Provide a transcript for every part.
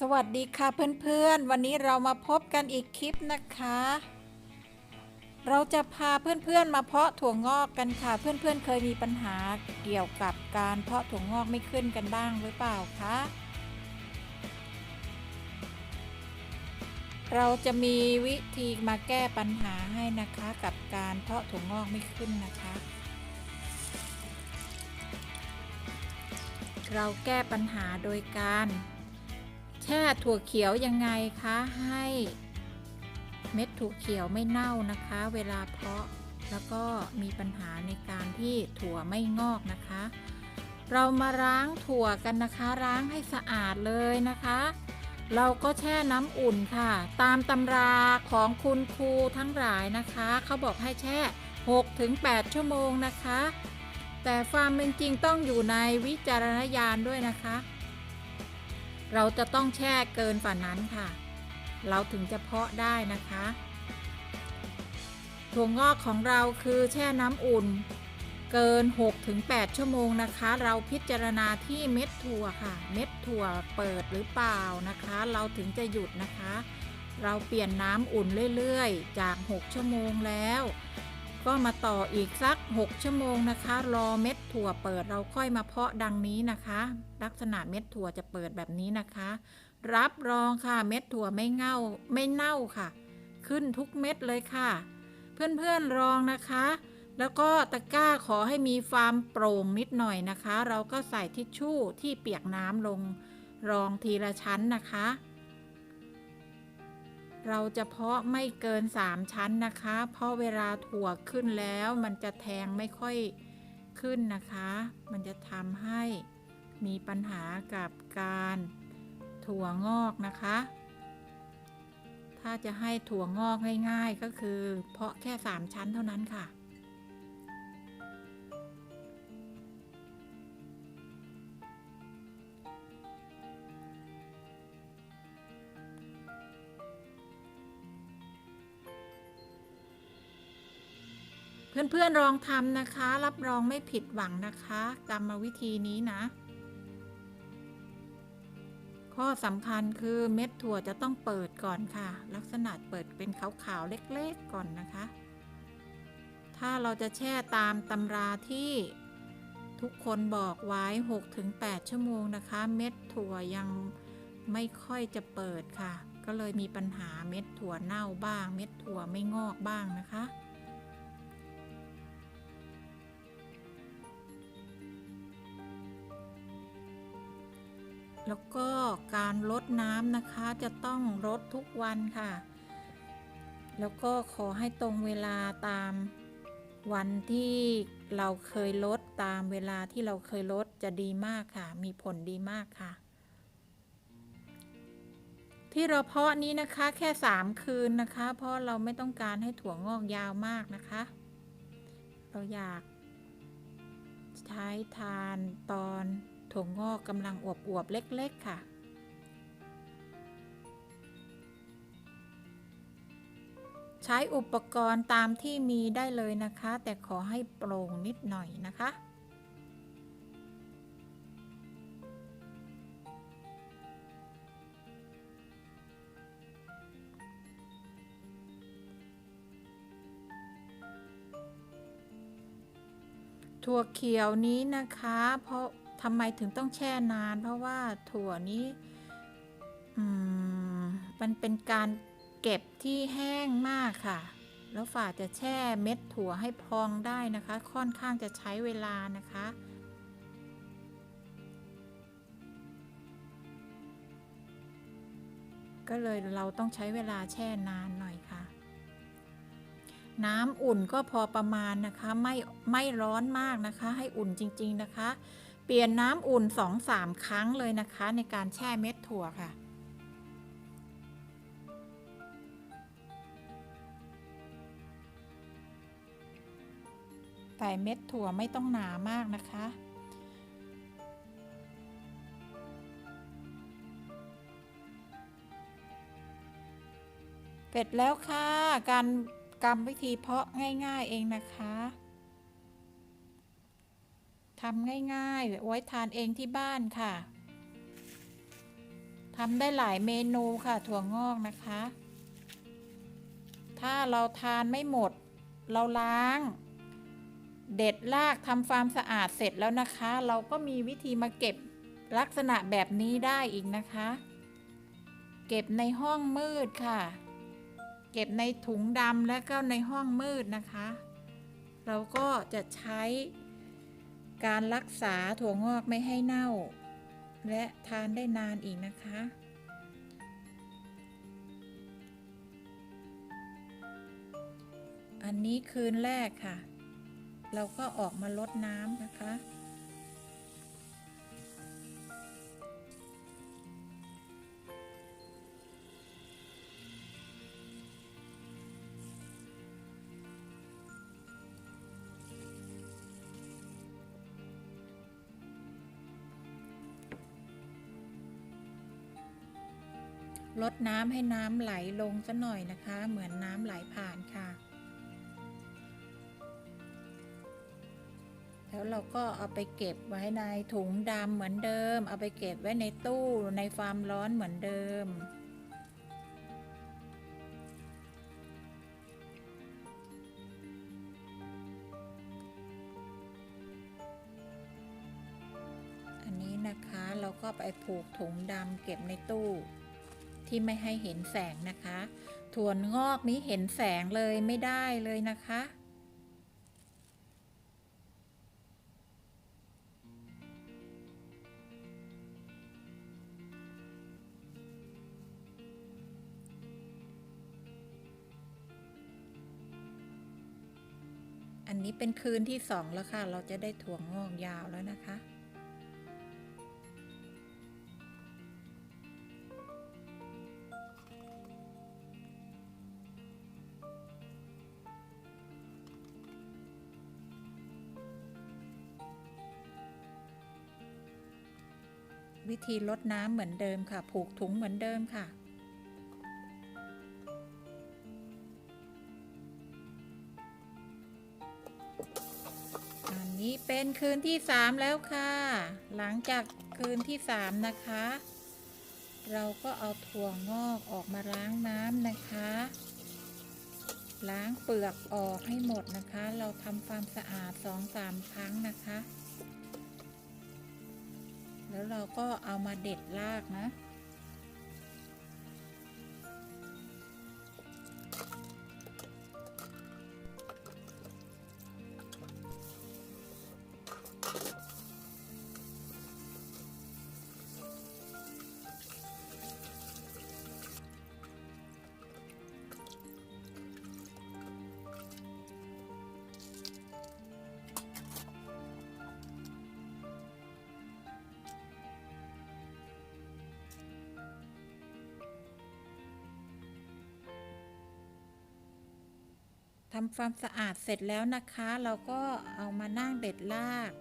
สวัสดีค่ะเพื่อนๆ วันนี้เรามาพบกันอีกคลิปนะคะ เราจะพาเพื่อนๆมาเพาะถั่วงอกกันค่ะ เพื่อนๆ เคยมีปัญหาเกี่ยวกับการเพาะถั่วงอกไม่ขึ้นกันบ้างหรือเปล่าคะเราจะมีวิธีมาแก้ปัญหาให้นะคะกับการเพาะถั่วงอกไม่ขึ้นนะคะ เราแก้ปัญหาโดยการ แช่ถั่วเขียวยังไงคะให้เม็ดถั่วเขียวไม่เน่านะคะ เวลาเพาะแล้วก็มีปัญหาในการที่ถั่วไม่งอกนะคะ เรามาล้างถั่วกันนะคะ ล้างให้สะอาดเลยนะคะ เราก็แช่น้ำอุ่นค่ะ ตามตำราของคุณครูทั้งหลายนะคะ เขาบอกให้แช่ 6-8 ชั่วโมงนะคะ แต่ความเป็นจริงต้องอยู่ในวิจารณญาณด้วยนะคะ เราจะต้องแช่เกินฝ่านั้นค่ะ เราถึงจะเพาะได้นะคะ ถั่วงอกของเราคือแช่น้ำอุ่น เกิน 6-8 ชั่วโมงนะคะ เราพิจารณาที่เม็ดถั่วค่ะ เม็ดถั่วเปิดหรือเปล่านะคะ เราถึงจะหยุดนะคะ เราเปลี่ยนน้ำอุ่นเรื่อยๆ จาก 6 ชั่วโมงแล้ว ก็มาต่ออีกสัก 6 ชั่วโมงนะคะ รอเม็ดถั่วเปิดเราค่อยมาเพาะดังนี้นะคะ ลักษณะเม็ดถั่วจะเปิดแบบนี้นะคะ รับรองค่ะเม็ดถั่วไม่เง่าไม่เน่าค่ะ ขึ้นทุกเม็ดเลยค่ะ เพื่อนๆลองนะคะ แล้วก็ตะกร้าขอให้มีฟาร์มโปร่งนิดหน่อยนะคะ เราก็ใส่ทิชชู่ที่เปียกน้ำลงรองทีละชั้นนะคะ เราจะเพาะไม่เกิน 3 ชั้นนะคะ เพราะเวลาถั่วขึ้นแล้วมันจะแทงไม่ค่อยขึ้นนะคะ มันจะทำให้มีปัญหากับการถั่วงอกนะคะ ถ้าจะให้ถั่วงอกง่ายๆก็คือ เพาะแค่ 3 ชั้นเท่านั้นค่ะ เพื่อนๆลองทำนะคะ รับรองไม่ผิดหวังนะคะกรรมวิธีนี้นะ ข้อสำคัญคือเม็ดถั่วจะต้องเปิดก่อนค่ะ ลักษณะเปิดเป็นขาวๆเล็กๆก่อนนะคะ ถ้าเราจะแช่ตามตำราที่ทุกคนบอกไว้ 6-8 ชั่วโมงนะคะ เม็ดถั่วยังไม่ค่อยจะเปิดค่ะ ก็เลยมีปัญหาเม็ดถั่วเน่าบ้าง เม็ดถั่วไม่งอกบ้างนะคะ แล้วก็การลดน้ำนะคะจะต้องลดทุกวันค่ะ แล้วก็ขอให้ตรงเวลาตามวันที่เราเคยลดตามเวลาที่เราเคยลดจะดีมากค่ะ มีผลดีมากค่ะ ที่เราเพาะนี้นะคะแค่ 3 คืนนะคะ เพราะเราไม่ต้องการให้ถั่วงอกยาวมากนะคะ เราอยากใช้ทานตอน ถั่วงอกกำลังอวบๆ เล็ก ๆ ค่ะ ใช้อุปกรณ์ตามที่มีได้เลยนะคะ แต่ขอให้โปร่งนิดหน่อยนะคะถั่วเขียวนี้นะคะ เพราะ ทำไมถึงต้องแช่นาน เพราะว่าถั่วนี้มมันเป็นการเก็บที่แห้งมากค่ะ แล้วฝ่าจะแช่เม็ดถั่วให้พองได้นะคะ ค่อนข้างจะใช้เวลานะคะก็เลยเราต้องใช้เวลาแช่นานหน่อยค่ะ น้ำอุ่นก็พอประมาณนะคะ ไม่ไม่ร้อนมากนะคะ ให้อุ่นจริง ๆนะคะ เปลี่ยนน้ำอุ่น 2-3 ครั้งเลยนะคะ ในการแช่เม็ดถั่วค่ะ ใส่เม็ดถั่วไม่ต้องหนามากนะคะเสร็จแล้วค่ะ การกรรมวิธีเพาะง่าย ๆ เองนะคะ ทำง่ายๆไว้ทานเองที่บ้านค่ะทำได้หลายเมนูค่ะถั่วงอกนะคะ ถ้าเราทานไม่หมด เราล้าง เด็ดรากทำความสะอาดเสร็จแล้วนะคะ เราก็มีวิธีมาเก็บลักษณะแบบนี้ได้อีกนะคะ เก็บในห้องมืดค่ะ เก็บในถุงดำและก็ในห้องมืดนะคะ เราก็จะใช้ การรักษาถั่วงอกไม่ให้เน่า และทานได้นานอีกนะคะ อันนี้คืนแรกค่ะ เราก็ออกมาลดน้ำนะคะ ลดน้ำให้น้ำไหลลงซะหน่อยนะคะ เหมือนน้ำไหลผ่านค่ะ แล้วเราก็เอาไปเก็บไว้ในถุงดำเหมือนเดิม เอาไปเก็บไว้ในตู้ในความร้อนเหมือนเดิม อันนี้นะคะเราก็ไปผูกถุงดำเก็บในตู้ ที่ไม่ให้เห็นแสงนะคะ ถั่วงอกนี้เห็นแสงเลยไม่ได้เลยนะคะ อันนี้เป็นคืนที่สองแล้วค่ะ เราจะได้ถั่วงอกยาวแล้วนะคะ วิธีลดน้ำเหมือนเดิมค่ะ ผูกถุงเหมือนเดิมค่ะอันนี้เป็นคืนที่สามแล้วค่ะ หลังจากคืนที่สามนะคะ เราก็เอาถั่วงอกออกมาล้างน้ำนะคะ ล้างเปลือกออกให้หมดนะคะ เราทำความสะอาดสองสามครั้งนะคะ แล้วเราก็เอามาเด็ดรากนะ ทำความสะอาดเสร็จแล้วนะคะ เราก็เอามานั่งเด็ดราก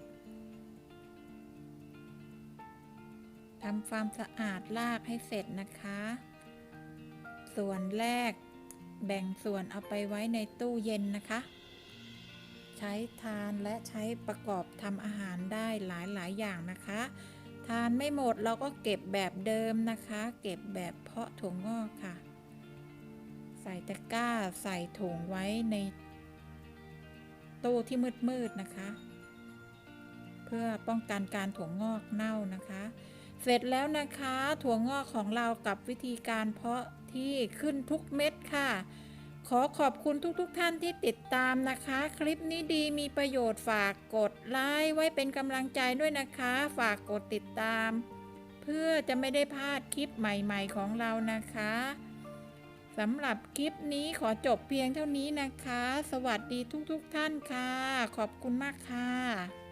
ทำความสะอาดรากให้เสร็จนะคะ ส่วนแรกแบ่งส่วนเอาไปไว้ในตู้เย็นนะคะ ใช้ทานและใช้ประกอบทำอาหารได้หลายๆอย่างนะคะ ทานไม่หมดเราก็เก็บแบบเดิมนะคะ เก็บแบบเพาะถั่วงอกค่ะ ใส่ตะกร้าใส่ถุงไว้ในตู้ที่มืดๆนะคะ เพื่อป้องกันการถั่วงอกเน่านะคะ เสร็จแล้วนะคะถั่วงอกของเรากับวิธีการเพาะที่ขึ้นทุกเม็ดค่ะ ขอขอบคุณทุกๆทท่านที่ติดตามนะคะ คลิปนี้ดีมีประโยชน์ฝากกดไลค์ไว้เป็นกำลังใจด้วยนะคะ ฝากกดติดตาม เพื่อจะไม่ได้พลาดคลิปใหม่ ๆ ของเรานะคะ สำหรับคลิปนี้ขอจบเพียงเท่านี้นะคะ สวัสดีทุกๆทท่านค่ะ ขอบคุณมากค่ะ